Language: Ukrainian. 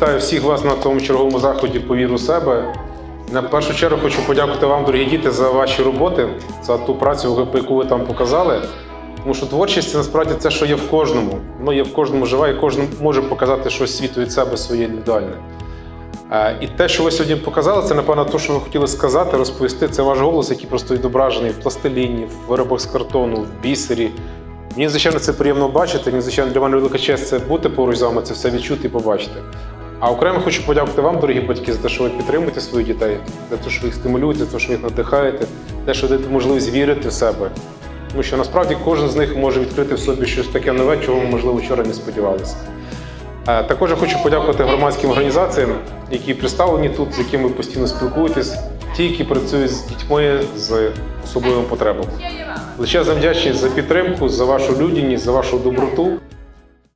Вітаю всіх вас на цьому черговому заході «Повір у себе. На першу чергу хочу подякувати вам, дорогі діти, за ваші роботи, за ту працю, яку ви там показали. Тому що творчість це насправді це, що є в кожному. Воно є в кожному живе, і кожен може показати щось світу від себе своє індивідуальне. Е, І те, що ви сьогодні показали, це напевно те, що ви хотіли сказати, розповісти. Це ваш голос, який просто відображений в пластиліні, в виробах з картону, в бісері. Мені, звичайно, це приємно бачити. Мені, звичайно, для мене велика честь це бути поруч з вами, це все відчути і побачити. А окремо хочу подякувати вам, дорогі батьки, за те, що ви підтримуєте своїх дітей, за те, що ви їх стимулюєте, за те, що ви їх надихаєте, те, що даєте можливість вірити в себе. Тому що насправді кожен з них може відкрити в собі щось таке нове, чого ми, можливо, вчора не сподівалися. Е, Також я хочу подякувати громадським організаціям, які представлені тут, з якими ви постійно спілкуєтесь, ті, які працюють з дітьми з особливими потребами. Величезна вдячність за підтримку, за вашу людяність, за вашу доброту.